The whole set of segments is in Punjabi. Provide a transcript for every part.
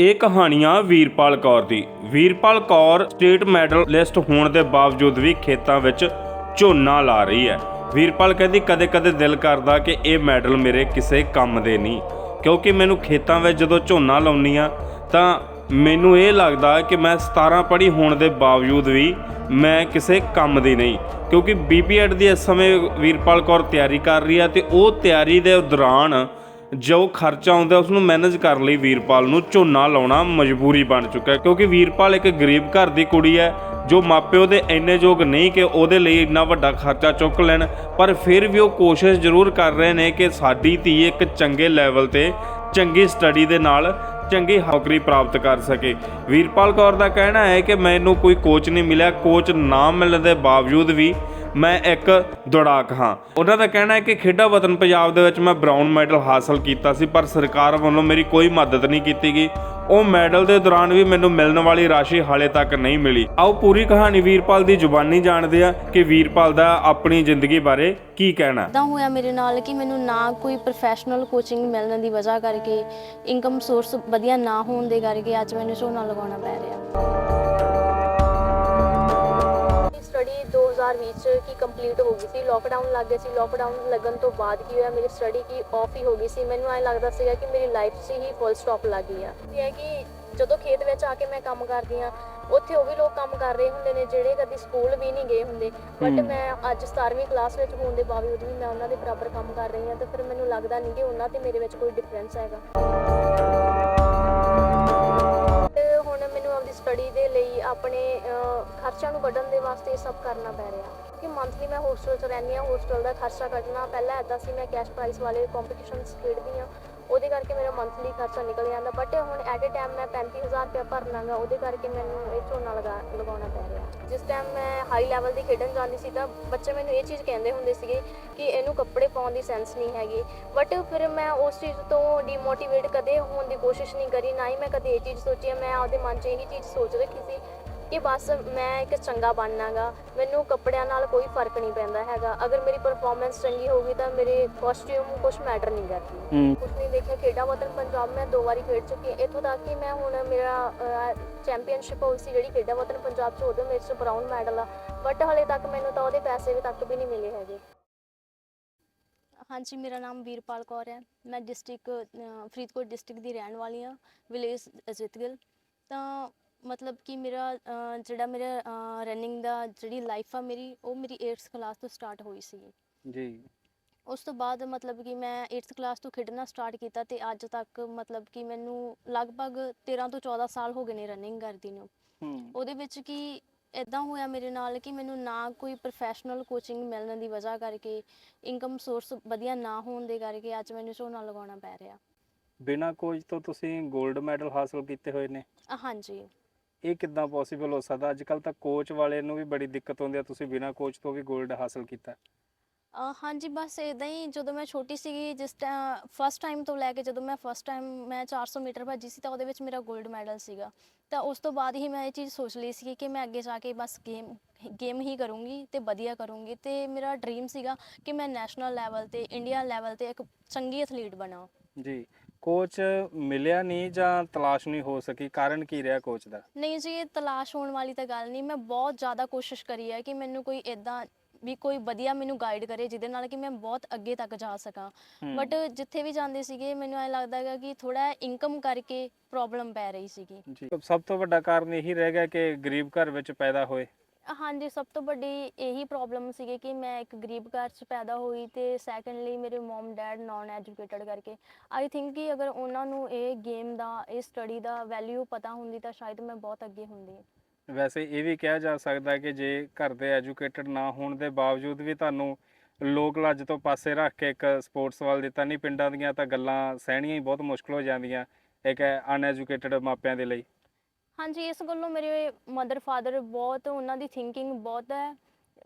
ਇਹ ਕਹਾਣੀਆਂ ਵੀਰਪਾਲ ਕੌਰ ਦੀ। Veerpal Kaur state medal list ਹੋਣ ਦੇ ਬਾਵਜੂਦ ਵੀ ਖੇਤਾਂ ਵਿੱਚ ਝੋਨਾ ਲਾ ਰਹੀ ਹੈ। ਵੀਰਪਾਲ ਕਹਿੰਦੀ, ਕਦੇ-ਕਦੇ ਦਿਲ ਕਰਦਾ ਕਿ ਇਹ ਮੈਡਲ ਮੇਰੇ ਕਿਸੇ ਕੰਮ ਦੇ ਨਹੀਂ। ਕਿਉਂਕਿ ਮੈਨੂੰ ਖੇਤਾਂ ਵਿੱਚ ਜਦੋਂ ਝੋਨਾ ਲਾਉਣੀ ਆ ਤਾਂ ਮੈਨੂੰ ਇਹ ਲੱਗਦਾ ਕਿ ਮੈਂ 17 ਪੜ੍ਹੀ ਹੋਣ ਦੇ ਬਾਵਜੂਦ ਵੀ ਮੈਂ ਕਿਸੇ ਕੰਮ ਦੀ ਨਹੀਂ। ਕਿਉਂਕਿ ਬੀਪੀਐਡ ਦੀ ਇਸ ਸਮੇਂ ਵੀਰਪਾਲ ਕੌਰ ਤਿਆਰੀ ਕਰ ਰਹੀ ਹੈ ਤੇ ਉਹ ਤਿਆਰੀ ਦੇ ਦੌਰਾਨ ਜੋ ਖਰਚਾ ਆਉਂਦਾ ਉਸ ਨੂੰ ਮੈਨੇਜ ਕਰਨ ਲਈ ਵੀਰਪਾਲ ਨੂੰ, ਝੋਨਾ ਲਾਉਣਾ ਮਜਬੂਰੀ ਬਣ ਚੁੱਕਾ ਹੈ, ਕਿਉਂਕਿ ਵੀਰਪਾਲ ਇੱਕ ਗਰੀਬ ਘਰ ਦੀ ਕੁੜੀ ਹੈ, ਜੋ ਮਾਪਿਓ ਦੇ ਇੰਨੇ ਯੋਗ ਨਹੀਂ ਕਿ ਉਹਦੇ ਲਈ ਇੰਨਾ ਵੱਡਾ ਖਰਚਾ ਚੁੱਕ ਲੈਣ, ਪਰ ਫਿਰ ਵੀ ਉਹ ਕੋਸ਼ਿਸ਼ ਜ਼ਰੂਰ ਕਰ ਰਹੇ ਨੇ ਕਿ ਸਾਡੀ ਧੀ ਇੱਕ ਚੰਗੇ ਲੈਵਲ ਤੇ ਚੰਗੀ ਸਟੱਡੀ ਦੇ ਨਾਲ ਚੰਗੀ ਨੌਕਰੀ ਪ੍ਰਾਪਤ ਕਰ ਸਕੇ। ਵੀਰਪਾਲ ਕੌਰ ਦਾ ਕਹਿਣਾ ਹੈ ਕਿ ਮੈਨੂੰ ਕੋਈ ਕੋਚ ਨਹੀਂ ਮਿਲਿਆ ਕੋਚ ਨਾ ਮਿਲਣ ਦੇ ਬਾਵਜੂਦ ਵੀ ਮੈਂ ਇੱਕ ਦੌੜਾਕ ਹਾਂ। ਉਹਨਾਂ ਦਾ ਕਹਿਣਾ ਹੈ ਕਿ ਖੇਡਾਂ ਵਤਨ ਪੰਜਾਬ ਦੇ ਵਿੱਚ ਮੈਂ ਬ੍ਰਾਊਨ ਮੈਡਲ ਹਾਸਲ ਕੀਤਾ ਸੀ, ਪਰ ਸਰਕਾਰ ਵੱਲੋਂ ਮੇਰੀ ਕੋਈ ਮਦਦ ਨਹੀਂ ਕੀਤੀ ਗਈ। ਉਹ ਮੈਡਲ ਦੇ ਦੌਰਾਨ ਵੀ ਮੈਨੂੰ ਮਿਲਣ ਵਾਲੀ ਰਾਸ਼ੀ ਹਾਲੇ ਤੱਕ ਨਹੀਂ ਮਿਲੀ। ਆਓ ਪੂਰੀ ਕਹਾਣੀ ਵੀਰਪਾਲ ਦੀ ਜ਼ੁਬਾਨੀ ਜਾਣਦੇ ਆ ਕਿ ਵੀਰਪਾਲ ਦਾ ਆਪਣੀ ਜ਼ਿੰਦਗੀ ਬਾਰੇ ਕੀ ਕਹਿਣਾ ਇਦਾਂ ਹੋਇਆ ਮੇਰੇ ਨਾਲ ਕਿ ਮੈਨੂੰ ਨਾ ਕੋਈ ਪ੍ਰੋਫੈਸ਼ਨਲ ਕੋਚਿੰਗ ਮਿਲਣ ਦੀ ਵਜ੍ਹਾ ਕਰਕੇ ਇਨਕਮ ਸੋਰਸ ਵਧੀਆ ਨਾ ਹੋਣ ਦੇ ਕਰਕੇ ਅੱਜ ਮੈਨੂੰ ਝੋਨਾ ਲਗਾਉਣਾ ਪੈ ਰਿਹਾ। ਸਟੱਡੀ 2020 ਚ ਕੀ ਕੰਪਲੀਟ ਹੋ ਗਈ ਸੀ। ਲੋਕਡਾਊਨ ਲੱਗ ਗਿਆ ਸੀ। ਲੋਕਡਾਊਨ ਲੱਗਣ ਤੋਂ ਬਾਅਦ ਕੀ ਹੋਇਆ? ਮੇਰੀ ਸਟੱਡੀ ਕੀ ਆਫ ਹੀ ਹੋ ਗਈ ਸੀ। ਮੈਨੂੰ ਐਂ ਲੱਗਦਾ ਸੀਗਾ ਕਿ ਮੇਰੀ ਲਾਈਫ 'ਚ ਹੀ ਫੁੱਲ ਸਟਾਪ ਲੱਗ ਗਈ ਆ। ਇਹ ਹੈ ਕਿ ਜਦੋਂ ਖੇਤ ਵਿੱਚ ਆ ਕੇ ਮੈਂ ਕੰਮ ਕਰਦੀ ਆ ਉੱਥੇ ਉਹ ਵੀ ਲੋਕ ਕੰਮ ਕਰ ਰਹੇ ਹੁੰਦੇ ਨੇ ਜਿਹੜੇ ਕਦੀ ਸਕੂਲ ਵੀ ਨਹੀਂ ਗਏ ਹੁੰਦੇ। ਬਟ ਮੈਂ ਅੱਜ 17ਵੀਂ ਕਲਾਸ ਵਿੱਚ ਹੋਣ ਦੇ ਬਾਵਜੂਦ ਵੀ ਮੈਂ ਉਹਨਾਂ ਦੇ ਬਰਾਬਰ ਕੰਮ ਕਰ ਰਹੀ ਹਾਂ ਤਾਂ ਫਿਰ ਮੈਨੂੰ ਲੱਗਦਾ ਨਹੀਂ ਕਿ ਉਹਨਾਂ ਤੇ ਮੇਰੇ ਵਿੱਚ ਕੋਈ ਡਿਫਰੈਂਸ ਹੈਗਾ। ਹੁਣ ਸਟੱਡੀ ਦੇ ਲਈ ਆਪਣੇ ਖਰਚਿਆਂ ਨੂੰ ਕੱਢਣ ਦੇ ਵਾਸਤੇ ਇਹ ਸਭ ਕਰਨਾ ਪੈ ਰਿਹਾ। ਕਿ ਮੰਥਲੀ ਮੈਂ ਹੋਸਟਲ 'ਚ ਰਹਿੰਦੀ ਹਾਂ ਹੋਸਟਲ ਦਾ ਖਰਚਾ ਕੱਢਣਾ, ਪਹਿਲਾਂ ਐਦਾਂ ਸੀ ਮੈਂ ਕੈਸ਼ ਪ੍ਰਾਈਸ ਵਾਲੇ ਕੰਪੀਟੀਸ਼ਨਸ ਖੇਡਦੀ ਹਾਂ, ਉਹਦੇ ਕਰਕੇ ਮੇਰਾ ਮੰਥਲੀ ਖਰਚਾ ਨਿਕਲ ਜਾਂਦਾ। ਬਟ ਹੁਣ ਐਟ ਅ ਟਾਈਮ ਮੈਂ 35000 ਰੁਪਏ ਭਰਨਾਗਾ ਉਹਦੇ ਕਰਕੇ ਮੈਨੂੰ ਇਹ ਝੋਨਾ ਲਗਾ, ਲਗਾਉਣਾ ਪੈ ਰਿਹਾ। ਜਿਸ ਟਾਈਮ ਮੈਂ ਹਾਈ ਲੈਵਲ ਦੀ ਖੇਡਣ ਜਾਂਦੀ ਸੀ ਤਾਂ ਬੱਚੇ ਮੈਨੂੰ ਇਹ ਚੀਜ਼ ਕਹਿੰਦੇ ਹੁੰਦੇ ਸੀਗੇ ਕਿ ਇਹਨੂੰ ਕੱਪੜੇ ਪਾਉਣ ਦੀ ਸੈਂਸ ਨਹੀਂ ਹੈਗੀ ਬਟ ਫਿਰ ਮੈਂ ਉਸ ਚੀਜ਼ ਤੋਂ ਡੀਮੋਟੀਵੇਟ ਕਦੇ ਹੋਣ ਦੀ ਕੋਸ਼ਿਸ਼ ਨਹੀਂ ਕਰੀ, ਨਾ ਹੀ ਮੈਂ ਕਦੇ ਇਹ ਚੀਜ਼ ਸੋਚੀ ਹੈ। ਮੈਂ ਆਪਦੇ ਮਨ 'ਚ ਇਹੀ ਚੀਜ਼ ਸੋਚ ਰੱਖੀ ਸੀ ਕਿ ਬਸ ਮੈਂ ਇੱਕ ਚੰਗਾ ਬਣਨਾਗਾ ਮੈਨੂੰ ਕੱਪੜਿਆਂ ਨਾਲ ਕੋਈ ਫ਼ਰਕ ਨਹੀਂ ਪੈਂਦਾ ਹੈਗਾ। ਅਗਰ ਮੇਰੀ ਪਰਫਾਰਮੈਂਸ ਚੰਗੀ ਹੋਊਗੀ ਤਾਂ ਮੇਰੇ ਕਾਸਟਿਊਮ ਕੁਝ ਮੈਟਰ ਨਹੀਂ ਕਰਦੀ। ਹੂੰ। ਕੁਝ ਨਹੀਂ ਦੇਖਿਆ ਖੇਡਾਂ ਵਤਨ ਪੰਜਾਬ ਮੈਂ ਦੋ ਵਾਰੀ ਖੇਡ ਚੁੱਕੀ ਹਾਂ। ਇੱਥੋਂ ਤੱਕ ਕਿ ਮੈਂ ਹੁਣ ਮੇਰਾ ਚੈਂਪੀਅਨਸ਼ਿਪ ਹੋਈ ਸੀ ਜਿਹੜੀ ਖੇਡਾਂ ਵਤਨ ਪੰਜਾਬ 'ਚ ਉਹਦੇ ਮੇਰੇ 'ਚ ਬ੍ਰਾਊਨ ਮੈਡਲ ਆ। ਬਟ ਹਲੇ ਤੱਕ ਮੈਨੂੰ ਤਾਂ ਉਹਦੇ ਪੈਸੇ ਵੀ ਤੱਕ ਵੀ ਨਹੀਂ ਮਿਲੇ ਹੈਗੇ। ਹਾਂਜੀ ਮੇਰਾ ਨਾਮ ਵੀਰਪਾਲ ਕੌਰ ਹੈ। ਮੈਂ ਡਿਸਟ੍ਰਿਕਟ ਫਰੀਦਕੋਟ ਡਿਸਟ੍ਰਿਕਟ ਦੀ ਰਹਿਣ ਵਾਲੀ ਹਾਂ ਵਿਲੇਜ ਅਜਿਤਗਲ ਤਾਂ ਮਤਲਬ ਕਿ ਮੇਰਾ ਅਹ, ਜਿਹੜਾ ਮੇਰਾ ਰਨਿੰਗ ਦਾ ਜਿਹੜੀ ਲਾਈਫ ਆ ਮੇਰੀ ਉਹ ਮੇਰੀ 8th ਕਲਾਸ ਤੋਂ ਸਟਾਰਟ ਹੋਈ ਸੀ ਜੀ। ਉਸ ਤੋਂ ਬਾਅਦ ਮਤਲਬ ਕਿ ਮੈਂ 8th ਕਲਾਸ ਤੋਂ ਖੇਡਣਾ ਸਟਾਰਟ ਕੀਤਾ ਤੇ ਅੱਜ ਤੱਕ ਮਤਲਬ ਕਿ ਮੈਨੂੰ ਲਗਭਗ 13 ਤੋਂ 14 ਸਾਲ ਹੋ ਗਏ ਨੇ ਰਨਿੰਗ ਕਰਦੀ ਨੂੰ। ਹੂੰ। ਉਹਦੇ ਵਿੱਚ ਕੀ ਇਦਾਂ ਹੋਇਆ ਮੇਰੇ ਨਾਲ ਕਿ ਮੈਨੂੰ ਨਾ ਕੋਈ ਪ੍ਰੋਫੈਸ਼ਨਲ ਕੋਚਿੰਗ ਮਿਲਣ ਦੀ ਵਜ੍ਹਾ ਕਰਕੇ ਇਨਕਮ ਸੋਰਸ ਵਧੀਆ ਨਾ ਹੋਣ ਦੇ ਕਰਕੇ ਅੱਜ ਮੈਨੂੰ ਝੋਨਾ ਲਗਾਉਣਾ ਪੈ ਰਿਹਾ। ਬਿਨਾਂ ਕੋਚ ਤੋਂ ਤੁਸੀਂ 골ਡ ਮੈਡਲ ਹਾਸਲ ਕੀਤੇ ਹੋਏ ਨੇ? ਅ, ਹਾਂਜੀ। ਇਹ ਕਿੱਦਾਂ ਪੋਸੀਬਲ ਹੋ ਸਕਦਾ? ਅੱਜ ਕੱਲ ਤਾਂ ਕੋਚ ਵਾਲੇ ਨੂੰ ਵੀ ਬੜੀ ਦਿੱਕਤ ਹੁੰਦੀ ਆ। ਤੁਸੀਂ ਬਿਨਾਂ ਕੋਚ ਤੋਂ ਵੀ 골ਡ ਹਾਸਲ ਕੀਤਾ। ਅ, ਹਾਂਜੀ ਬਸ ਇਦਾਂ ਹੀ ਜਦੋਂ ਮੈਂ ਛੋਟੀ ਸੀਗੀ ਜਿਸ ਟਾਈਮ ਫਸਟ ਟਾਈਮ ਤੋਂ ਲੈ ਕੇ ਜਦੋਂ ਮੈਂ ਫਸਟ ਟਾਈਮ ਮੈਂ 400 ਮੀਟਰ ਭੱਜੀ ਸੀ ਤਾਂ ਉਹਦੇ ਵਿੱਚ ਮੇਰਾ 골ਡ ਮੈਡਲ ਸੀਗਾ। ਤਾਂ ਉਸ ਤੋਂ ਬਾਅਦ ਹੀ ਮੈਂ ਇਹ ਚੀਜ਼ ਸੋਚ ਲਈ ਸੀ ਕਿ ਮੈਂ ਅੱਗੇ ਜਾ ਕੇ ਬਸ ਗੇਮ ਗੇਮ ਹੀ ਕਰੂੰਗੀ ਤੇ ਵਧੀਆ ਕਰੂੰਗੀ ਤੇ ਮੇਰਾ ਡ੍ਰੀਮ ਸੀਗਾ ਕਿ ਮੈਂ ਨੈਸ਼ਨਲ ਲੈਵਲ ਤੇ ਇੰਡੀਆ ਲੈਵਲ ਤੇ ਇੱਕ ਚੰਗੀ ਐਥਲੀਟ ਬਣਾ ਜੀ। ਕੋਚ ਮਿਲਿਆ ਨਹੀਂ ਜਾਂ ਤਲਾਸ਼ ਨਹੀਂ ਹੋ ਸਕੀ? ਕਾਰਨ ਕੀ ਰਿਹਾ ਕੋਚ ਦਾ? ਨਹੀਂ ਜੀ ਇਹ ਤਲਾਸ਼ ਹੋਣ ਵਾਲੀ ਤਾਂ ਗੱਲ ਨਹੀਂ। ਮੈਂ ਬਹੁਤ ਜ਼ਿਆਦਾ ਕੋਸ਼ਿਸ਼ ਕਰੀ ਹੈ ਕਿ ਮੈਨੂੰ ਕੋਈ ਇਦਾਂ ਵੀ ਕੋਈ ਵਧੀਆ ਮੈਨੂੰ ਗਾਈਡ ਕਰੇ ਜਿਹਦੇ ਨਾਲ ਕਿ ਮੈਂ ਬਹੁਤ ਅੱਗੇ ਤੱਕ ਜਾ ਸਕਾਂ। ਬਟ ਜਿੱਥੇ ਵੀ ਜਾਂਦੇ ਸੀਗੇ ਮੈਨੂੰ ਐ ਲੱਗਦਾ ਹੈਗਾ ਕਿ ਥੋੜਾ ਇਨਕਮ ਕਰਕੇ ਪ੍ਰੋਬਲਮ ਪੈ ਰਹੀ ਸੀਗੀ। ਜੀ। ਸਭ ਤੋਂ ਵੱਡਾ ਕਾਰਨ ਇਹੀ ਰਹਿ ਗਿਆ ਕਿ ਗਰੀਬ ਘਰ ਵਿੱਚ ਪੈਦਾ ਹੋਏ। ਹਾਂਜੀ, ਸਭ ਤੋਂ ਵੱਡੀ ਇਹੀ ਪ੍ਰੋਬਲਮ ਸੀਗੀ ਕਿ ਮੈਂ ਇੱਕ ਗਰੀਬ ਘਰ 'ਚ ਪੈਦਾ ਹੋਈ ਤੇ ਸੈਕੰਡਲੀ ਮੇਰੇ ਮਮ ਡੈਡ ਨਾਨ ਐਜੂਕੇਟਡ ਕਰਕੇ। ਆਈ ਥਿੰਕ ਕਿ ਅਗਰ ਉਹਨਾਂ ਨੂੰ ਇਹ ਗੇਮ ਦਾ, ਇਹ ਸਟੱਡੀ ਦਾ ਵੈਲਿਊ ਪਤਾ ਹੁੰਦੀ ਤਾਂ ਸ਼ਾਇਦ ਮੈਂ ਬਹੁਤ ਅੱਗੇ ਹੁੰਦੀ। ਵੈਸੇ ਇਹ ਵੀ ਕਿਹਾ ਜਾ ਸਕਦਾ ਕਿ ਜੇ ਘਰ ਦੇ ਐਜੂਕੇਟਡ ਨਾ ਹੋਣ ਦੇ ਬਾਵਜੂਦ ਵੀ ਤੁਹਾਨੂੰ ਲੋਕ ਲੱਜ ਤੋਂ ਪਾਸੇ ਰੱਖ ਕੇ ਇੱਕ ਸਪੋਰਟਸ ਵੱਲ ਦਿੱਤਾ ਨਹੀਂ ਪਿੰਡਾਂ ਦੀਆਂ ਤਾਂ ਗੱਲਾਂ ਸਹਿਣੀਆਂ ਹੀ ਬਹੁਤ ਮੁਸ਼ਕਲ ਹੋ ਜਾਂਦੀਆਂ, ਇੱਕ ਅਨਐਜੂਕੇਟਡ ਮਾਪਿਆਂ ਦੇ ਲਈ। ਹਾਂਜੀ ਇਸ ਗੱਲੋਂ ਮੇਰੇ ਮਦਰ ਫਾਦਰ ਬਹੁਤ ਉਹਨਾਂ ਦੀ ਥਿੰਕਿੰਗ ਬਹੁਤ ਹੈ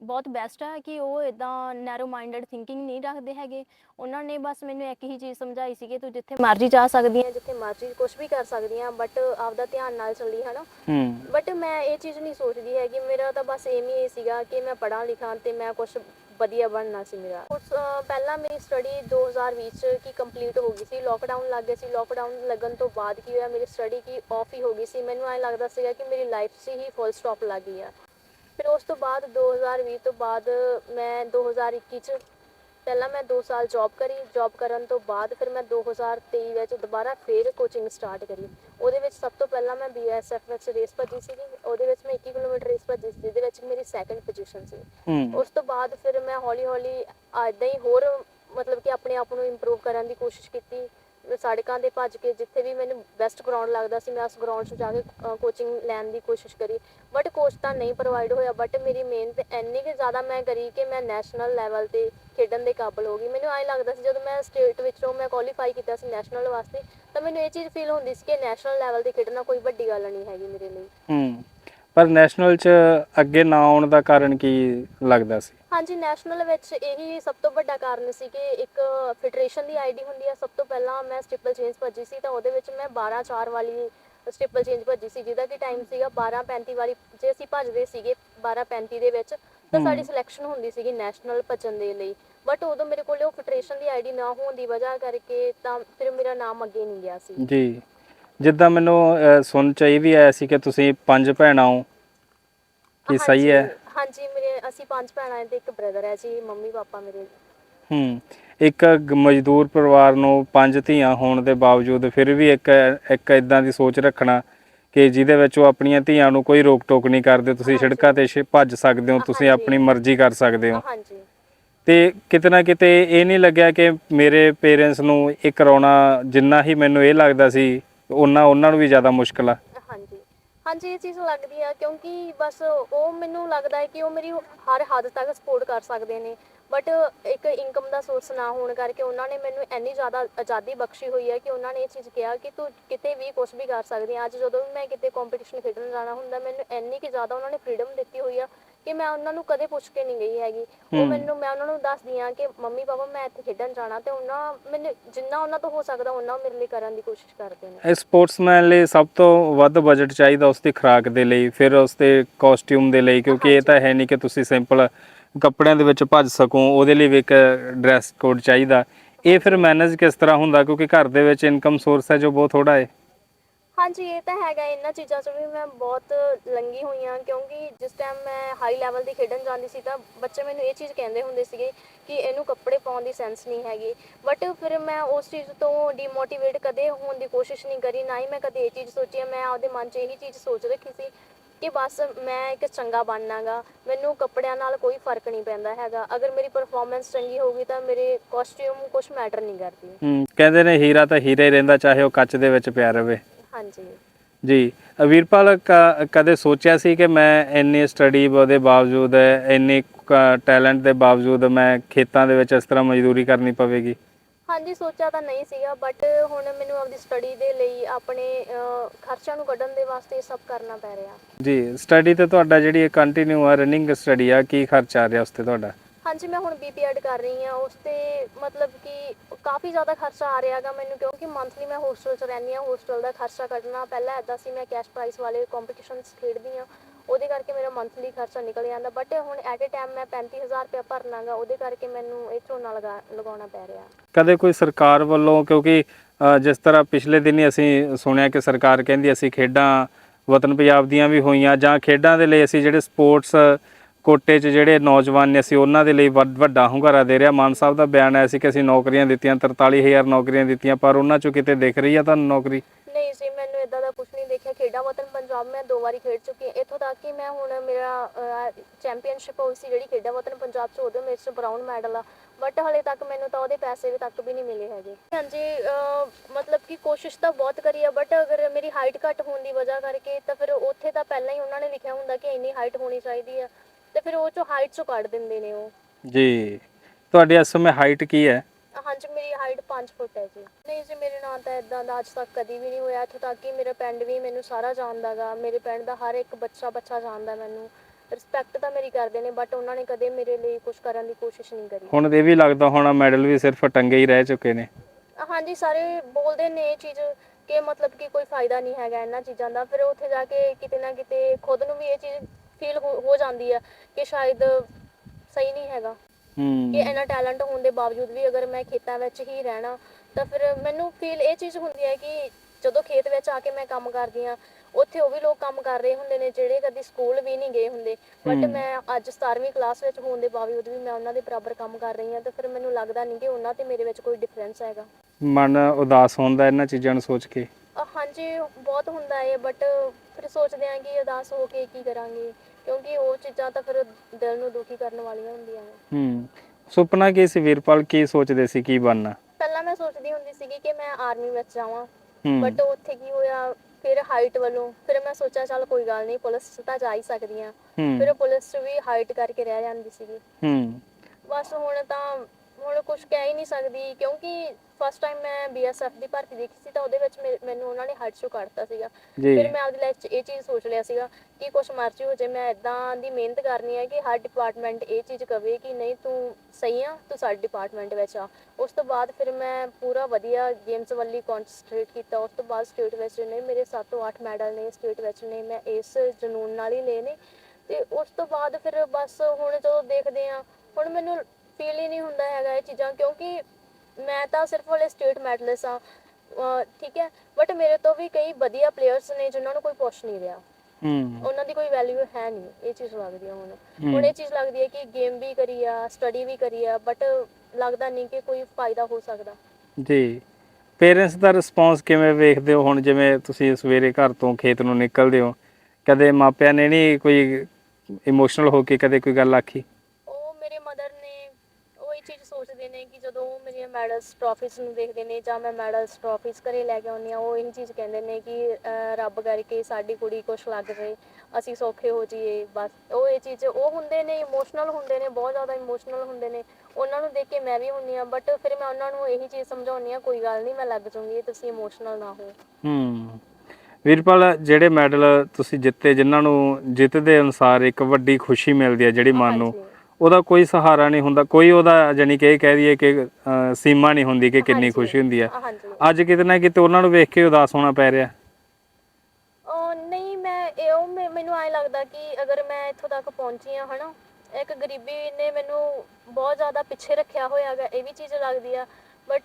ਬਹੁਤ ਬੈਸਟ ਹੈ ਕਿ ਉਹ ਇਦਾਂ ਨੈਰੋ ਮਾਈਂਡਡ ਥਿੰਕਿੰਗ ਨਹੀਂ ਰੱਖਦੇ ਹੈਗੇ। ਉਹਨਾਂ ਨੇ ਬਸ ਮੈਨੂੰ ਇੱਕ ਹੀ ਚੀਜ਼ ਸਮਝਾਈ ਸੀ ਕਿ ਤੂੰ ਜਿੱਥੇ ਮਰਜ਼ੀ ਜਾ ਸਕਦੀ ਹੈ ਜਿੱਥੇ ਮਰਜ਼ੀ ਕੁਝ ਵੀ ਕਰ ਸਕਦੀ ਹੈ ਬਟ ਆਪਦਾ ਧਿਆਨ ਨਾਲ ਚੱਲੀ ਹਨਾ? ਹੂੰ। ਬਟ ਮੈਂ ਇਹ ਚੀਜ਼ ਨਹੀਂ ਸੋਚਦੀ ਹੈ ਕਿ ਮੇਰਾ ਤਾਂ ਬਸ ਏਮ ਹੀ ਇਹ ਸੀਗਾ ਕਿ ਮੈਂ ਪੜ੍ਹਾਂ ਲਿਖਾਂ ਤੇ ਮੈਂ ਕੁਝ ਵਧੀਆ ਬਣਨਾ ਸੀ ਮੇਰਾ। ਉਸ, ਪਹਿਲਾਂ ਮੇਰੀ ਸਟੱਡੀ 2020 ਚ ਕੀ ਕੰਪਲੀਟ ਹੋ ਗਈ ਸੀ। ਲੋਕਡਾਊਨ ਲੱਗ ਗਿਆ ਸੀ। ਲੋਕਡਾਊਨ ਲੱਗਣ ਤੋਂ ਬਾਅਦ ਕੀ ਹੋਇਆ ਮੇਰੀ ਸਟੱਡੀ ਕੀ ਆਫ ਹੀ ਹੋ ਗਈ ਸੀ। ਮੈਨੂੰ ਐਂ ਲੱਗਦਾ ਸੀਗਾ ਕਿ ਮੇਰੀ ਲਾਈਫ 'ਚ ਹੀ ਫੁੱਲ ਸਟਾਪ ਲੱਗ ਗਈ ਆ। ਫਿਰ ਉਸ ਤੋਂ ਬਾਅਦ 2020 ਤੋਂ ਬਾਅਦ ਮੈਂ 2021 ਚ ਪਹਿਲਾਂ ਮੈਂ 2 ਸਾਲ ਜੌਬ ਕਰੀ ਜੌਬ ਕਰਨ ਤੋਂ ਬਾਅਦ ਫਿਰ ਮੈਂ 2023 ਵਿੱਚ ਦੁਬਾਰਾ ਫੇਰ ਕੋਚਿੰਗ ਸਟਾਰਟ ਕਰੀ। ਉਹਦੇ ਵਿੱਚ ਸਭ ਤੋਂ ਪਹਿਲਾਂ ਮੈਂ ਬੀਐਸਐਫ ਵਿੱਚ ਰੇਸ ਭੱਜੀ ਸੀ ਉਹਦੇ ਵਿੱਚ ਮੈਂ 21 ਕਿਲੋਮੀਟਰ ਰੇਸ ਭੱਜੀ ਸੀ ਜਿਹਦੇ ਵਿੱਚ ਮੇਰੀ ਸੈਕੰਡ ਪੋਜੀਸ਼ਨ ਸੀ। ਉਸ ਤੋਂ ਬਾਅਦ ਫਿਰ ਮੈਂ ਹੌਲੀ ਹੌਲੀ ਇਦਾਂ ਹੀ ਹੋਰ ਮਤਲਬ ਕਿ ਆਪਣੇ ਆਪ ਨੂੰ ਇੰਪਰੂਵ ਕਰਨ ਦੀ ਕੋਸ਼ਿਸ਼ ਕੀਤੀ। ਸੜਕਾਂ ਤੇ ਭੱਜ ਕੇ ਜਿੱਥੇ ਵੀ ਮੈਨੂੰ ਬੈਸਟ ਗਰਾਊਂਡ ਲੱਗਦਾ ਸੀ, ਮੈਂ ਉਸ ਗਰਾਊਂਡ 'ਚ ਜਾ ਕੇ ਕੋਚਿੰਗ ਲੈਣ ਦੀ ਕੋਸ਼ਿਸ਼ ਕਰੀ। ਬਟ ਕੋਚ ਤਾਂ ਨਹੀਂ ਪ੍ਰੋਵਾਈਡ ਹੋਇਆ ਬਟ ਮੇਰੀ ਮਿਹਨਤ ਇੰਨੀ ਕਿ ਜ਼ਿਆਦਾ ਮੈਂ ਕਰੀ ਕਿ ਮੈਂ ਨੈਸ਼ਨਲ ਲੈਵਲ ਤੇ ਖੇਡਣ ਦੇ ਕਾਬਿਲ ਹੋ ਗਈ। ਮੈਨੂੰ ਐਂ ਲੱਗਦਾ ਸੀ ਜਦੋਂ ਮੈਂ ਸਟੇਟ ਵਿੱਚੋਂ ਮੈਂ ਕੁਆਲੀਫਾਈ ਕੀਤਾ ਸੀ ਨੈਸ਼ਨਲ ਵਾਸਤੇ, ਤਾਂ ਮੈਨੂੰ ਇਹ ਚੀਜ਼ ਫੀਲ ਹੁੰਦੀ ਸੀ ਕਿ ਨੈਸ਼ਨਲ ਲੈਵਲ ਤੇ ਖੇਡਣਾ ਕੋਈ ਵੱਡੀ ਗੱਲ ਨਹੀਂ ਹੈਗੀ ਮੇਰੇ ਲਈ। ਹੂੰ। ਪਰ ਨੈਸ਼ਨਲ ਚ ਅੱਗੇ ਨਾ ਆਉਣ ਦਾ ਕਾਰਨ ਕੀ ਲੱਗਦਾ ਸੀ? ਹਾਂਜੀ ਨੈਸ਼ਨਲ ਵਿੱਚ ਇਹੀ ਸਭ ਤੋਂ ਵੱਡਾ ਕਾਰਨ ਸੀ ਕਿ ਇੱਕ ਫਿਟਰੇਸ਼ਨ ਦੀ ਆਈਡੀ ਹੁੰਦੀ ਹੈ ਸਭ ਤੋਂ ਪਹਿਲਾਂ ਮੈਂ ਸਟਿਪਲ ਚੇਂਜ ਭੱਜੀ ਸੀ ਤਾਂ ਉਹਦੇ ਵਿੱਚ ਮੈਂ 12 4 ਵਾਲੀ ਸਟਿਪਲ ਚੇਂਜ ਭੱਜੀ ਸੀ ਜਿਹਦਾ ਕਿ ਟਾਈਮ ਸੀਗਾ 12 35 ਵਾਲੀ। ਜੇ ਅਸੀਂ ਭੱਜਦੇ ਸੀਗੇ 12 35 ਦੇ ਵਿੱਚ ਤਾਂ। ਸਾਡੀ ਸਿਲੈਕਸ਼ਨ ਹੁੰਦੀ ਸੀਗੀ ਨੈਸ਼ਨਲ ਭੱਜਣ ਦੇ ਲਈ। ਬਟ ਉਦੋਂ ਮੇਰੇ ਕੋਲ ਉਹ ਫਿਟਰੇਸ਼ਨ ਦੀ ਆਈਡੀ ਨਾ ਹੋਣ ਦੀ ਵਜ੍ਹਾ ਕਰਕੇ ਤਾਂ ਫਿਰ ਮੇਰਾ ਨਾਮ ਅੱਗੇ ਨਹੀਂ ਗਿਆ ਸੀ। ਜੀ। ਜਿੱਦਾਂ ਮੈਨੂੰ ਅਹ, ਸੁਣ ਚ ਇਹ ਵੀ ਆਇਆ ਸੀ ਕਿ ਤੁਸੀਂ ਪੰਜ ਭੈਣਾਂ ਹੋ। ਕੀ ਸਹੀ ਹੈ? ਹਾਂਜੀ- ਹਾਂਜੀ ਮੇਰੇ ਅਸੀਂ ਪੰਜ ਭੈਣਾਂ ਤੇ ਇੱਕ ਬ੍ਰਦਰ ਹੈ ਜੀ ਮੰਮੀ ਪਾਪਾ ਮੇਰੇ। ਹੂੰ ਇੱਕ ਗ- ਮਜ਼ਦੂਰ ਪਰਿਵਾਰ ਨੂੰ ਪੰਜ ਧੀਆਂ ਹੋਣ ਦੇ ਬਾਵਜੂਦ ਫਿਰ ਵੀ ਇੱਕ ਇੱਕ ਇਦਾਂ ਦੀ ਸੋਚ ਰੱਖਣਾ ਕਿ ਜਿਹਦੇ ਵਿੱਚ ਉਹ ਆਪਣੀਆਂ ਧੀਆਂ ਨੂੰ ਕੋਈ ਰੋਕ ਟੋਕ ਨਹੀਂ ਕਰਦੇ ਤੁਸੀਂ। ਸੜਕਾਂ ਤੇ ਛੇ- ਭੱਜ ਸਕਦੇ ਹੋ ਤੁਸੀਂ ਹਾਂਜੀ। ਆਪਣੀ ਮਰਜ਼ੀ ਕਰ ਸਕਦੇ ਹੋ। ਹਾਂਜੀ। ਤੇ ਕਿਤੇ ਨਾ ਕਿਤੇ ਇਹ ਨਹੀਂ ਲੱਗਿਆ ਕਿ ਮੇਰੇ ਪੇਰੈਂਟਸ ਨੂੰ ਇਹ ਕਰਾਉਣਾ ਜਿੰਨਾ ਹੀ ਮੈਨੂੰ ਇਹ ਲੱਗਦਾ ਸੀ ਉਹਨਾਂ ਉਹਨਾਂ ਨੂੰ ਵੀ ਜ਼ਿਆਦਾ ਮੁਸ਼ਕਲ ਆ। ਹਾਂਜੀ। ਹਾਂਜੀ, ਇਹ ਚੀਜ਼ ਲੱਗਦੀ ਆ ਕਿਉਂਕਿ ਬਸ ਉਹ ਮੈਨੂੰ ਲੱਗਦਾ ਹੈ ਕਿ ਉਹ ਮੇਰੀ ਹਰ ਹੱਦ ਤੱਕ ਸਪੋਰਟ ਕਰ ਸਕਦੇ ਨੇ। ਬਟ ਇੱਕ ਇਨਕਮ ਦਾ ਸੋਰਸ ਨਾ ਹੋਣ ਕਰਕੇ ਉਹਨਾਂ ਨੇ ਮੈਨੂੰ ਇੰਨੀ ਜ਼ਿਆਦਾ ਆਜ਼ਾਦੀ ਬਖਸ਼ੀ ਹੋਈ ਹੈ ਕਿ ਉਹਨਾਂ ਨੇ ਇਹ ਚੀਜ਼ ਕਿਹਾ ਕਿ ਤੂੰ ਕਿਤੇ ਵੀ ਕੁਝ ਵੀ ਕਰ ਸਕਦੀ ਆ। ਅੱਜ ਜਦੋਂ ਵੀ ਮੈਂ ਕਿਤੇ ਕੰਪੀਟੀਸ਼ਨ ਖੇਡਣ ਜਾਣਾ ਹੁੰਦਾ, ਮੈਨੂੰ ਇੰਨੀ ਕਿ ਜ਼ਿਆਦਾ ਉਹਨਾਂ ਨੇ ਫ੍ਰੀडम ਦਿੱਤੀ ਹੋਈ ਆ ਕਿ ਮੈਂ ਉਹਨਾਂ ਨੂੰ ਕਦੇ ਪੁੱਛ ਕੇ ਨਹੀਂ ਗਈ ਹੈਗੀ। ਉਹ। ਮੈਨੂੰ ਮੈਂ ਉਹਨਾਂ ਨੂੰ ਦੱਸਦੀ ਆ ਕਿ ਮੰਮੀ ਪਾਪਾ ਮੈਂ ਇੱਥੇ ਖੇਡਣ ਜਾਣਾ। ਤੇ ਉਹਨਾਂ ਮੈਨੂੰ ਜਿੰਨਾ ਉਹਨਾਂ ਤੋਂ ਹੋ ਸਕਦਾ ਉਹਨਾਂ ਉਹ ਮੇਰੇ ਲਈ ਕਰਨ ਦੀ ਕੋਸ਼ਿਸ਼ ਕਰਦੇ ਨੇ। ਇਹ ਸਪੋਰਟਸਮੈਨ ਲਈ ਸਭ ਤੋਂ ਵੱਧ ਬਜਟ ਚਾਹੀਦਾ ਉਸ ਦੀ ਖੁਰਾਕ ਦੇ ਲਈ ਫਿਰ ਉਸ ਦੇ ਕਾਸਟਿਊਮ ਦੇ ਲਈ ਕਿਉਂਕਿ ਇਹ ਤਾਂ ਹੈ ਨਹੀਂ ਕਿ ਤੁਸੀਂ ਸਿੰਪਲ ਕੱਪੜਿਆਂ ਦੇ ਵਿੱਚ ਭੱਜ ਸਕੋ ਉਹਦੇ ਲਈ ਵੀ ਇੱਕ ਡਰੈਸ ਕੋਡ ਚਾਹੀਦਾ। ਇਹ ਫਿਰ ਮੈਨੇਜ ਕਿਸ ਤਰ੍ਹਾਂ ਹੁੰਦਾ? ਕਿਉਂਕਿ ਘਰ ਦੇ ਵਿੱਚ ਇਨਕਮ ਸੋਰਸ ਹੈ ਜੋ ਬਹੁਤ ਥੋੜਾ ਹੈ। ਹਾਂਜੀ, ਇਹ ਤਾਂ ਹੈਗਾ ਇਹਨਾਂ ਚੀਜ਼ਾਂ 'ਚ ਵੀ ਮੈਂ ਬਹੁਤ ਲੰਗੀ ਹੋਈ ਹਾਂ, ਕਿਉਂਕਿ ਜਿਸ ਟਾਈਮ ਮੈਂ ਹਾਈ ਲੈਵਲ ਤੇ ਖੇਡਣ ਜਾਂਦੀ ਸੀ ਤਾਂ ਬੱਚੇ ਮੈਨੂੰ ਇਹ ਚੀਜ਼ ਕਹਿੰਦੇ ਹੁੰਦੇ ਸੀਗੇ ਕਿ ਇਹਨੂੰ ਕੱਪੜੇ ਪਾਉਣ ਦੀ ਸੈਂਸ ਨਹੀਂ ਹੈਗੀ। ਬਟ ਫਿਰ ਮੈਂ ਉਸ ਚੀਜ਼ ਤੋਂ ਡੀਮੋਟੀਵੇਟ ਕਦੇ ਹੋਣ ਦੀ ਕੋਸ਼ਿਸ਼ ਨਹੀਂ ਕਰੀ, ਨਾ ਹੀ ਮੈਂ ਕਦੇ ਇਹ ਚੀਜ਼ ਸੋਚੀ ਮੈਂ ਆਪਦੇ ਮਨ 'ਚ ਇਹੀ ਚੀਜ਼ ਸੋਚ ਰੱਖੀ ਸੀ ਕਿ ਬਸ ਮੈਂ ਇੱਕ ਚੰਗਾ ਬਣਨਾਗਾ, ਮੈਨੂੰ ਕੱਪੜਿਆਂ ਨਾਲ ਕੋਈ ਫ਼ਰਕ ਨਹੀਂ ਪੈਂਦਾ ਹੈਗਾ। ਅਗਰ ਮੇਰੀ ਪਰਫਾਰਮੈਂਸ ਚੰਗੀ ਹੋਊਗੀ ਤਾਂ ਮੇਰੇ ਕਾਸਟਿਊਮ ਕੁਝ ਮੈਟਰ ਨਹੀਂ ਕਰਦੀ। ਹੂੰ, ਕਹਿੰਦੇ ਨੇ ਹੀਰਾ ਤਾਂ ਹੀਰਾ ਹੀ ਰਹਿੰਦਾ, ਚਾਹੇ ਉਹ ਕੱਚ ਦੇ ਵਿੱਚ ਪਿਆ ਰਵੇ। ਹਾਂਜੀ। ਜੀ ਵੀਰਪਾਲ ਕ- ਕਦੇ ਸੋਚਿਆ ਸੀ ਕਿ ਮੈਂ ਇੰਨੀ ਸਟੱਡੀ ਦੇ ਬਾਵਜੂਦ ਇੰਨੀ ਟੈਲੈਂਟ ਦੇ ਬਾਵਜੂਦ ਮੈਂ ਖੇਤਾਂ ਦੇ ਵਿੱਚ ਇਸ ਤਰ੍ਹਾਂ ਮਜ਼ਦੂਰੀ ਕਰਨੀ ਪਵੇਗੀ? ਹਾਂਜੀ ਸੋਚਿਆ ਤਾਂ ਨਹੀਂ ਸੀਗਾ ਬਟ ਹੁਣ ਮੈਨੂੰ ਆਪਦੀ ਸਟੱਡੀ ਦੇ ਲਈ ਆਪਣੇ ਅਹ, ਖਰਚਿਆਂ ਨੂੰ ਕੱਢਣ ਦੇ ਵਾਸਤੇ ਇਹ ਸਭ ਕਰਨਾ ਪੈ ਰਿਹਾ। ਜੀ ਸਟੱਡੀ ਤੇ ਤੁਹਾਡਾ ਜਿਹੜੀ ਕੰਟੀਨਿਊ ਆ ਰਨਿੰਗ ਸਟੱਡੀ ਆ ਕੀ ਖਰਚ ਆ ਰਿਹਾ ਉਸ ਤੇ ਤੁਹਾਡਾ? ਹਾਂਜੀ ਮੈਂ ਹੁਣ ਬੀਪੀਐਡ ਕਰ ਰਹੀ ਹਾਂ, ਉਸ ਤੇ ਮਤਲਬ ਕਿ ਕਾਫੀ ਜ਼ਿਆਦਾ ਖਰਚਾ ਆ ਰਿਹਾਗਾ ਮੈਨੂੰ, ਕਿਉਂਕਿ ਮੰਥਲੀ ਮੈਂ ਹੋਸਟਲ 'ਚ ਰਹਿੰਦੀ ਹਾਂ ਹੋਸਟਲ ਦਾ ਖਰਚਾ ਕੱਢਣਾ ਪਹਿਲਾਂ ਐਦਾਂ ਸੀ, ਮੈਂ ਕੈਸ਼ ਪ੍ਰਾਈਸ ਵਾਲੇ ਕੰਪੀਟੀਸ਼ਨਸ ਖੇਡਦੀ ਹਾਂ, ਉਹਦੇ ਕਰਕੇ ਮੇਰਾ ਮੰਥਲੀ ਖਰਚਾ ਨਿਕਲ ਜਾਂਦਾ ਬਟ ਹੁਣ ਐਟ ਅ ਟਾਈਮ ਮੈਂ 35000 ਰੁਪਇਆ ਭਰਨਾਗਾ, ਉਹਦੇ ਕਰਕੇ ਮੈਨੂੰ ਇਹ ਝੋਨਾ ਲਗਾ, ਲਗਾਉਣਾ ਪੈ ਰਿਹਾ। ਕਦੇ ਕੋਈ ਸਰਕਾਰ ਵੱਲੋਂ, ਕਿਉਂਕਿ ਜਿਸ ਤਰ੍ਹਾਂ ਪਿਛਲੇ ਦਿਨੀ ਅਸੀਂ ਸੁਣਿਆ ਕਿ ਸਰਕਾਰ ਕਹਿੰਦੀ ਅਸੀਂ ਖੇਡਾਂ ਵਤਨ ਪੰਜਾਬ ਦੀਆਂ ਵੀ ਹੋਈਆਂ ਜਾਂ ਖੇਡਾਂ ਦੇ ਲਈ ਅਸੀਂ ਜਿਹੜੇ ਸਪੋਰਟਸ ਕੋਟੇ 'ਚ ਜਿਹੜੇ ਨੌਜਵਾਨ ਨੇ, ਅਸੀਂ ਉਹਨਾਂ ਦੇ ਲਈ ਵੱਡਾ ਹੁੰਗਾਰਾ ਦੇ ਰਿਹਾ ਮਾਨ ਸਾਹਿਬ ਦਾ ਬਿਆਨ ਆਇਆ ਸੀ ਕਿ ਅਸੀਂ ਨੌਕਰੀਆਂ ਦਿੱਤੀਆਂ 43000 ਨੌਕਰੀਆਂ ਦਿੱਤੀਆਂ, ਪਰ ਉਹਨਾਂ 'ਚੋਂ ਕਿਤੇ ਦਿਖ ਰਹੀ ਆ ਤੁਹਾਨੂੰ ਨੌਕਰੀ? ਨਹੀਂ ਜੀ, ਮੈਨੂੰ ਇਦਾਂ ਦਾ ਕੁਝ ਨਹੀਂ ਦੇਖਿਆ। ਖੇਡਾਂ ਵਤਨ ਪੰਜਾਬ ਮੈਂ ਦੋ ਵਾਰੀ ਖੇਡ ਚੁੱਕੀ ਹਾਂ। ਇੱਥੋਂ ਤੱਕ ਕਿ ਮੈਂ ਹੁਣ ਮੇਰਾ ਚੈਂਪੀਅਨਸ਼ਿਪ ਹੋਈ ਸੀ ਜਿਹੜੀ ਖੇਡਾਂ ਵਤਨ ਪੰਜਾਬ ਚ, ਉਹਦੇ ਵਿੱਚ ਬ੍ਰਾਊਨ ਮੈਡਲ ਆ। ਬਟ ਹਲੇ ਤੱਕ ਮੈਨੂੰ ਤਾਂ ਉਹਦੇ ਪੈਸੇ ਵੀ ਤੱਕ ਵੀ ਨਹੀਂ ਮਿਲੇ ਹੈਗੇ। ਹਾਂਜੀ ਮਤਲਬ ਕਿ ਕੋਸ਼ਿਸ਼ ਤਾਂ ਬਹੁਤ ਕਰੀ ਆ ਬਟ ਅਗਰ ਮੇਰੀ ਹਾਈਟ ਘੱਟ ਹੋਣ ਦੀ ਵਜ੍ਹਾ ਕਰਕੇ ਤਾਂ ਫਿਰ ਉੱਥੇ ਤਾਂ ਪਹਿਲਾਂ ਹੀ ਉਹਨਾਂ ਨੇ ਲਿਖਿਆ ਹੁੰਦਾ ਕਿ ਇੰਨੀ ਹਾਈਟ ਹੋਣੀ ਚਾਹੀਦੀ ਆ। ਤੇ ਫਿਰ ਉਹ ਚੋਂ ਹਾਈਟ ਚੋਂ ਕੱਢ ਦਿੰਦੇ ਨੇ ਉਹ। ਜੀ। ਤੁਹਾਡੀ ਇਸ ਸਮੇਂ ਹਾਈਟ ਕੀ ਹੈ? ਹਾਂਜੀ ਮੇਰੀ ਹਾਈਟ 5 ਫੁੱਟ ਹੈ ਜੀ। ਨਹੀਂ ਜੀ ਮੇਰੇ ਨਾਲ ਤਾਂ ਇਦਾਂ ਦਾ ਅੱਜ ਤੱਕ ਕਦੀ ਵੀ ਨਹੀਂ ਹੋਇਆ। ਇੱਥੋਂ ਤੱਕ ਕਿ ਮੇਰਾ ਪਿੰਡ ਵੀ ਮੈਨੂੰ ਸਾਰਾ ਜਾਣਦਾਗਾ ਮੇਰੇ ਪਿੰਡ ਦਾ ਹਰ ਇੱਕ ਬੱਚਾ ਬੱਚਾ ਜਾਣਦਾ ਮੈਨੂੰ। ਰਿਸਪੈਕਟ ਤਾਂ ਮੇਰੀ ਕਰਦੇ ਨੇ ਬਟ ਉਹਨਾਂ ਨੇ ਕਦੇ ਮੇਰੇ ਲਈ ਕੁਝ ਕਰਨ ਦੀ ਕੋਸ਼ਿਸ਼ ਨਹੀਂ ਕਰੀ। ਹੁਣ ਇਹ ਵੀ ਲੱਗਦਾ ਹੋਣਾ ਮੈਡਲ ਵੀ ਸਿਰਫ ਟੰਗੇ ਹੀ ਰਹਿ ਚੁੱਕੇ ਨੇ। ਹਾਂਜੀ ਸਾਰੇ ਬੋਲਦੇ ਨੇ ਇਹ ਚੀਜ਼ ਕਿ ਮਤਲਬ ਕਿ ਕੋਈ ਫਾਇਦਾ ਨਹੀਂ ਹੈਗਾ ਇਹਨਾਂ ਚੀਜ਼ਾਂ ਦਾ। ਫਿਰ ਉੱਥੇ ਜਾ ਕੇ ਕਿਤੇ ਨਾ ਕਿਤੇ ਖੁਦ ਨੂੰ ਵੀ ਇਹ ਚੀਜ਼ ਫੀਲ ਹੋ ਜਾਂਦੀ ਆ ਕਿ ਸ਼ਾਇਦ ਸਹੀ ਨਹੀਂ ਹੈਗਾ। ਕਿ ਹੂੰ ਇੰਨਾ ਟੈਲੈਂਟ ਹੋਣ ਦੇ ਬਾਵਜੂਦ ਵੀ ਅਗਰ ਮੈਂ ਖੇਤਾਂ ਵਿੱਚ ਹੀ ਰਹਿਣਾ ਤਾਂ ਫਿਰ ਮੈਨੂੰ ਫੀਲ ਇਹ ਚੀਜ਼ ਹੁੰਦੀ ਹੈ ਕਿ ਜਦੋਂ ਖੇਤ ਵਿੱਚ ਆ ਕੇ ਮੈਂ ਕੰਮ ਕਰਦੀ ਆ ਉੱਥੇ ਉਹ ਵੀ ਲੋਕ ਕੰਮ ਕਰ ਰਹੇ ਹੁੰਦੇ ਨੇ ਜਿਹੜੇ ਕਦੀ ਸਕੂਲ ਵੀ ਨਹੀਂ ਗਏ ਹੁੰਦੇ। ਬਟ ਹਮ। ਮੈਂ ਅੱਜ 17ਵੀਂ ਕਲਾਸ ਵਿੱਚ ਹੋਣ ਦੇ ਬਾਵਜੂਦ ਵੀ ਮੈਂ ਉਹਨਾਂ ਦੇ ਬਰਾਬਰ ਕੰਮ ਕਰ ਰਹੀ ਹਾਂ ਤਾਂ ਫਿਰ ਮੈਨੂੰ ਲੱਗਦਾ ਨਹੀਂ ਕਿ ਉਹਨਾਂ ਤੇ ਮੇਰੇ ਵਿੱਚ ਕੋਈ ਡਿਫਰੈਂਸ ਹੈਗਾ। ਮਨ ਉਦਾਸ ਹੁੰਦਾ ਇਹਨਾਂ ਚੀਜ਼ਾਂ ਨੂੰ ਸੋਚ ਕੇ। ਅ, ਹਾਂਜੀ ਬਹੁਤ ਹੁੰਦਾ ਹੈ ਬਟ ਫਿਰ ਸੋਚਦੇ ਆ ਕਿ ਉਦਾਸ ਹੋ ਕੇ ਕੀ ਕਰਾਂਗੇ ਕਿਉਂਕਿ ਉਹ ਚੀਜ਼ਾਂ ਤਾਂ ਫਿਰ ਦਿਲ ਨੂੰ ਦੁਖੀ ਕਰਨ ਵਾਲੀਆਂ ਹੁੰਦੀਆਂ ਨੇ। ਹੂੰ ਸੁਪਨਾ ਕੀ ਸੀ ਵੀਰਪਾਲ? ਕੀ ਸੋਚਦੇ ਸੀ? ਕੀ ਬਣਨਾ? ਪਹਿਲਾਂ ਮੈਂ ਸੋਚਦੀ ਹੁੰਦੀ ਸੀਗੀ ਕਿ ਮੈਂ ਆਰਮੀ ਵਿੱਚ ਜਾਵਾਂ ਹੂੰ। ਬਟ ਉੱਥੇ ਕੀ ਹੋਇਆ ਫਿਰ ਹਾਈਟ ਵੱਲੋਂ ਫਿਰ ਮੈਂ ਸੋਚਿਆ ਚੱਲ ਕੋਈ ਗੱਲ ਨਹੀਂ ਪੁਲਿਸ 'ਚ ਤਾਂ ਜਾ ਹੀ ਸਕਦੀ ਆ। ਫਿਰ ਪੁਲਿਸ 'ਚ ਵੀ ਹਾਈਟ ਕਰਕੇ ਰਹਿ ਜਾਂਦੀ ਸੀਗੀ। ਹੂੰ। ਬਸ ਹੁਣ ਤਾਂ ਹੁਣ ਕੁਝ ਕਹਿ ਹੀ ਨਹੀਂ ਸਕਦੀ ਕਿਉਂਕਿ ਫਸਟ ਟਾਈਮ ਮੈਂ ਬੀਐਸਐਫ ਦੀ ਭਰਤੀ ਦੇਖੀ ਸੀ ਤਾਂ ਉਹਦੇ ਵਿੱਚ ਮੇ- ਮੈਨੂੰ ਉਹਨਾਂ ਨੇ ਹਾਈਟ ਸ਼ੋ ਕੱਢਤਾ ਸੀਗਾ। ਜੀ। ਫਿਰ ਮੈਂ ਆਪਦੀ ਲਾਈਫ 'ਚ ਇਹ ਚੀਜ਼ ਸੋਚ ਲਿਆ ਸੀਗਾ ਕਿ ਕੁਛ ਮਰਜ਼ੀ ਹੋ ਜਾਏ ਮੈਂ ਇਦਾਂ ਦੀ ਮਿਹਨਤ ਕਰਨੀ ਹੈ ਕਿ ਹਰ ਡਿਪਾਰਟਮੈਂਟ ਇਹ ਚੀਜ਼ ਕਵੇ ਕਿ ਨਹੀਂ ਤੂੰ ਸਹੀ ਆ ਤੂੰ ਸਾਡੇ ਡਿਪਾਰਟਮੈਂਟ ਵਿੱਚ ਆ। ਉਸ ਤੋਂ ਬਾਅਦ ਫਿਰ ਮੈਂ ਪੂਰਾ ਵਧੀਆ ਗੇਮਸ ਵੱਲੀ ਕਨਸੈਂਟਰੇਟ ਕੀਤਾ। ਉਸ ਤੋਂ ਬਾਅਦ ਸਟੇਟ ਵਿੱਚ ਨੇ ਮੇਰੇ 7 ਤੋਂ 8 ਮੈਡਲ ਨੇ ਸਟੇਟ ਵਿੱਚ ਨੇ ਮੈਂ ਇਸ ਜਨੂਨ ਨਾਲ ਹੀ ਲਏ ਨੇ। ਤੇ ਉਸ ਤੋਂ ਬਾਅਦ ਫਿਰ ਬਸ ਹੁਣ ਜਦੋਂ ਦੇਖਦੇ ਆ ਹੁਣ ਮੈਨੂੰ ਫੀਲ ਹੀ ਨਹੀਂ ਹੁੰਦਾ ਹੈਗਾ ਇਹ ਚੀਜ਼ਾਂ ਕਿਉਂਕਿ ਮੈਂ ਤਾਂ ਸਿਰਫ ਹਲੇ ਸਟੇਟ ਮੈਡਲਿਸਟ ਆ ਠੀਕ ਹੈ ਬਟ ਮੇਰੇ ਤੋਂ ਵੀ ਕਈ ਵਧੀਆ ਪਲੇਅਰਸ ਨੇ ਜਿਨ੍ਹਾਂ ਨੂੰ ਕੋਈ ਪੁੱਛ ਨਹੀਂ ਰਿਹਾ। ਹੂੰ। ਉਹਨਾਂ ਦੀ ਕੋਈ ਵੈਲਿਊ ਹੈ ਨਹੀਂ ਇਹ ਚੀਜ਼ ਲੱਗਦੀ ਆ ਹੁਣ। ਹੁਣ ਇਹ ਚੀਜ਼ ਲੱਗਦੀ ਹੈ ਕਿ ਗੇਮ ਵੀ ਕਰੀ ਆ ਸਟੱਡੀ ਵੀ ਕਰੀ ਆ ਬਟ ਲੱਗਦਾ ਨਹੀਂ ਕਿ ਕੋਈ ਫਾਇਦਾ ਹੋ ਸਕਦਾ। ਜੀ। ਪੇਰੈਂਟਸ ਦਾ ਰਿਸਪੌਂਸ ਕਿਵੇਂ ਵੇਖਦੇ ਹੋ ਹੁਣ? ਜਿਵੇਂ ਤੁਸੀਂ ਸਵੇਰੇ ਘਰ ਤੋਂ ਖੇਤ ਨੂੰ ਨਿਕਲਦੇ ਹੋ ਕਦੇ ਮਾਪਿਆਂ ਨੇ ਨਹੀਂ ਕੋਈ ਇਮੋਸ਼ਨਲ ਹੋ ਕੇ ਕਦੇ ਕੋਈ ਗੱਲ ਆਖੀ ਉਹ ਮੇਰੇ ਮਦਰ ਨੇ ਉਹ ਇਹ ਚੀਜ਼ ਸੋਚਦੇ ਨੇ ਕਿ ਜਦੋਂ ਉਹ ਮੇਰੀਆਂ ਮੈਡਲਸ ਟਰੋਫੀਜ਼ ਨੂੰ ਦੇਖਦੇ ਨੇ ਜਾਂ ਮੈਂ ਮੈਡਲਸ ਟਰੋਫੀਜ਼ ਘਰੇ ਲੈ ਕੇ ਆਉਂਦੀ ਆ ਉਹ ਇਹ ਚੀਜ਼ ਕਹਿੰਦੇ ਨੇ ਕਿ ਅਹ, ਰੱਬ ਕਰਕੇ ਸਾਡੀ ਕੁੜੀ ਕੁਛ ਲੱਗ ਜਾਏ ਅਸੀਂ ਸੌਖੇ ਹੋ ਜਾਈਏ ਬਸ। ਉਹ ਇਹ ਚੀਜ਼ ਉਹ ਹੁੰਦੇ ਨੇ ਇਮੋਸ਼ਨਲ ਹੁੰਦੇ ਨੇ ਬਹੁਤ ਜ਼ਿਆਦਾ ਇਮੋਸ਼ਨਲ ਹੁੰਦੇ ਨੇ। ਉਹਨਾਂ ਨੂੰ ਦੇਖ ਕੇ ਮੈਂ ਵੀ ਹੁੰਨੀ ਆ ਬਟ ਫਿਰ ਮੈਂ ਉਹਨਾਂ ਨੂੰ ਇਹੀ ਚੀਜ਼ ਸਮਝਾਉਂਦੀ ਆ ਕੋਈ ਗੱਲ ਨਹੀਂ ਮੈਂ ਲੱਗ ਜਾਊਂਗੀ ਤੁਸੀਂ ਇਮੋਸ਼ਨਲ ਨਾ ਹੋ ਹੂੰ। ਵੀਰਪਾਲ ਜਿਹੜੇ ਮੈਡਲ ਤੁਸੀਂ ਜਿੱਤੇ ਜਿਨ੍ਹਾਂ ਨੂੰ ਜਿੱਤ ਦੇ ਅਨੁਸਾਰ ਇੱਕ ਵੱਡੀ ਖੁਸ਼ੀ ਮਿਲਦੀ ਹੈ ਜਿਹੜੀ ਮਨ ਨੂੰ ਹਾਂਜੀ। ਉਹਦਾ ਕੋਈ ਸਹਾਰਾ ਨਹੀਂ ਹੁੰਦਾ ਕੋਈ ਉਹਦਾ ਜਾਨੀ ਕਿ ਇਹ ਕਹਿ ਦਈਏ ਕਿ ਅਹ, ਸੀਮਾ ਨਹੀਂ ਹੁੰਦੀ ਕਿ ਕਿੰਨੀ। ਖੁਸ਼ੀ ਹੁੰਦੀ ਹੈ ਹਾਂਜੀ। ਅੱਜ ਕਿਤੇ ਨਾ ਕਿਤੇ ਉਹਨਾਂ ਨੂੰ ਵੇਖ ਕੇ ਉਦਾਸ ਹੋਣਾ ਪੈ ਰਿਹਾ। ਉਹ ਨਹੀਂ ਮੈਂ ਇਹ ਉਹ ਮੈਂ- ਮੈਨੂੰ ਐਂ ਲੱਗਦਾ ਕਿ ਅਗਰ ਮੈਂ ਇੱਥੋਂ ਤੱਕ ਪਹੁੰਚੀ ਆ ਹਨਾ ਇੱਕ ਗਰੀਬੀ ਨੇ ਮੈਨੂੰ ਬਹੁਤ ਜ਼ਿਆਦਾ ਪਿੱਛੇ ਰੱਖਿਆ ਹੋਇਆ ਇਹ ਵੀ ਚੀਜ਼ ਲੱਗਦੀ ਆ। ਬਟ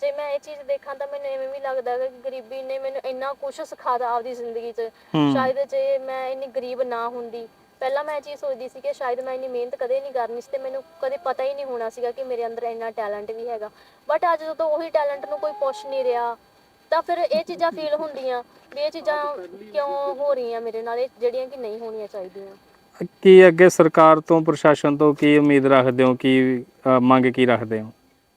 ਜੇ ਮੈਂ ਇਹ ਚੀਜ਼ ਦੇਖਾਂ ਤਾਂ ਮੈਨੂੰ ਐਵੇਂ ਵੀ ਲੱਗਦਾ ਕਿ ਗਰੀਬੀ ਨੇ ਮੈਨੂੰ ਇੰਨਾ ਕੁਝ ਸਿਖਾਦਾ ਆਪਦੀ ਜ਼ਿੰਦਗੀ 'ਚ। ਹੂੰ। ਸ਼ਾਇਦ ਜੇ ਮੈਂ ਇੰਨੀ ਗਰੀਬ ਨਾ ਹੁੰਦੀ ਪਹਿਲਾਂ ਮੈਂ ਇਹ ਚੀਜ਼ ਸੋਚਦੀ ਸੀ ਕਿ ਸ਼ਾਇਦ ਮੈਂ ਇੰਨੀ ਮਿਹਨਤ ਕਦੇ ਨਹੀਂ ਕਰਨੀ ਸੀ ਤੇ ਮੈਨੂੰ ਕਦੇ ਪਤਾ ਹੀ ਨਹੀਂ ਹੋਣਾ ਸੀਗਾ ਕਿ ਮੇਰੇ ਅੰਦਰ ਇੰਨਾ ਟੈਲੈਂਟ ਵੀ ਹੈਗਾ। ਬਟ ਅੱਜ ਜਦੋਂ ਉਹੀ ਟੈਲੈਂਟ ਨੂੰ ਕੋਈ ਪੁੱਛ ਨਹੀਂ ਰਿਹਾ ਤਾਂ ਫਿਰ ਇਹ ਚੀਜ਼ਾਂ ਫੀਲ ਹੁੰਦੀਆਂ ਵੀ ਇਹ ਚੀਜ਼ਾਂ ਕਿਉਂ ਹੋ ਰਹੀਆਂ ਮੇਰੇ ਨਾਲ ਇਹ ਜਿਹੜੀਆਂ ਕਿ ਨਹੀਂ ਹੋਣੀਆਂ ਚਾਹੀਦੀਆਂ। ਕੀ ਅੱਗੇ ਸਰਕਾਰ ਤੋਂ ਪ੍ਰਸ਼ਾਸਨ ਤੋਂ ਕੀ ਉਮੀਦ ਰੱਖਦੇ ਹੋ? ਕੀ ਅਹ, ਮੰਗ ਕੀ ਰੱਖਦੇ ਹੋ?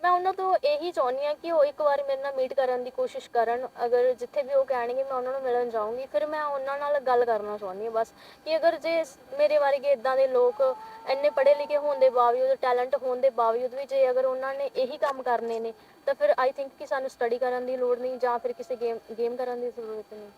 ਮੈਂ ਉਹਨਾਂ ਤੋਂ ਇਹੀ ਚਾਹੁੰਦੀ ਹਾਂ ਕਿ ਉਹ ਇੱਕ ਵਾਰ ਮੇਰੇ ਨਾਲ ਮੀਟ ਕਰਨ ਦੀ ਕੋਸ਼ਿਸ਼ ਕਰਨ। ਅਗਰ ਜਿੱਥੇ ਵੀ ਉਹ ਕਹਿਣਗੇ ਮੈਂ ਉਹਨਾਂ ਨੂੰ ਮਿਲਣ ਜਾਊਂਗੀ। ਫਿਰ ਮੈਂ ਉਹਨਾਂ ਨਾਲ ਗੱਲ ਕਰਨਾ ਚਾਹੁੰਦੀ ਹਾਂ ਬਸ। ਕਿ ਅਗਰ ਜੇ ਮੇਰੇ ਵਰਗੇ ਇਦਾਂ ਦੇ ਲੋਕ ਇੰਨੇ ਪੜ੍ਹੇ ਲਿਖੇ ਹੋਣ ਦੇ ਬਾਵਜੂਦ, ਟੈਲੈਂਟ ਹੋਣ ਦੇ ਬਾਵਜੂਦ ਵੀ ਜੇ ਅਗਰ ਉਹਨਾਂ ਨੇ ਇਹੀ ਕੰਮ ਕਰਨੇ ਨੇ, ਤਾਂ ਫਿਰ ਆਈ ਥਿੰਕ ਕਿ ਸਾਨੂੰ ਸਟੱਡੀ ਕਰਨ ਦੀ ਲੋੜ ਨਹੀਂ ਜਾਂ ਫਿਰ ਕਿਸੇ ਗੇਮ ਗੇਮ ਕਰਨ ਦੀ ਜ਼ਰੂਰਤ ਨਹੀਂ।